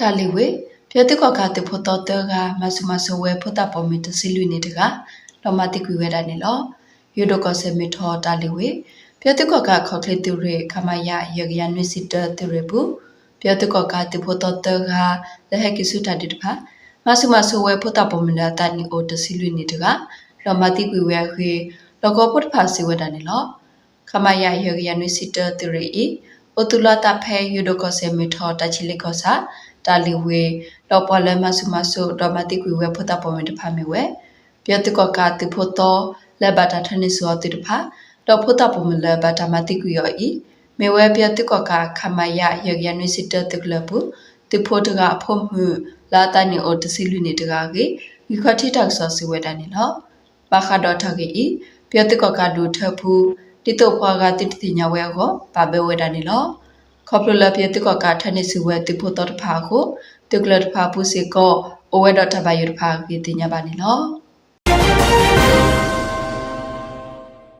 တာလီဝေပြတိကောကတိဖို့တော်တကမဆုမဆဝဲဖုတ်တာပေါ်မီတစီလူနေတကလောမတိကွေဝဲတာနေလောယူဒိုကောဆေမီထောတာလီဝေပြတိကောကခေါခလေတူရေခမယယဂယနွေစီတတူရေဘူးပြတိကောကတိဖို့တော်တကလဟကိစုတာတိတဖာမဆုမဆဝဲဖုတ်တာပေါ်မီနာတနီအိုတစီလူနေတကလောမတိကွေဝဲခွေလောကောပုတ်ဖာစီဝဲတာနေလောခမယယဂယနွေစီတတူရေဤ အိုတူလာတာဖဲယူဒိုကောဆေမီထောတချီလိကောစာတာလီဝေလောပေါ်လမဆုမဆုဒေါမတိကွေဝဲဖတ်တာပေါ်မတဖာမီဝဲပြတ်တကကတိဖို့တော့လက်ဘတာထနိစောတိတဖာတော့ဖတ်တာပေါ်မလက်ဘတာမတိကွေရောဤမေဝဲပြတ်တကကခမယရရနွေစစ်တတကလပုတိဖို့တကအဖို့မှုလာတနိအိုတစီလူနေတကားကေဒီခတိတောက်ဆောစီဝဲတန်နေလောပါခတော့ထကေဤပြတ်တကကဒုထဖူ တိတုဖွာကတိတိညာဝဲကိုပါဘဲဝဲတန်နေလောခေါပလလပြတိကကထနေစုဝဲတိဖို့တော်တဖာကိုတုကလတဖာပုစေကောအဝဲတော်တဘယတဖာကိတိညာပါနေလော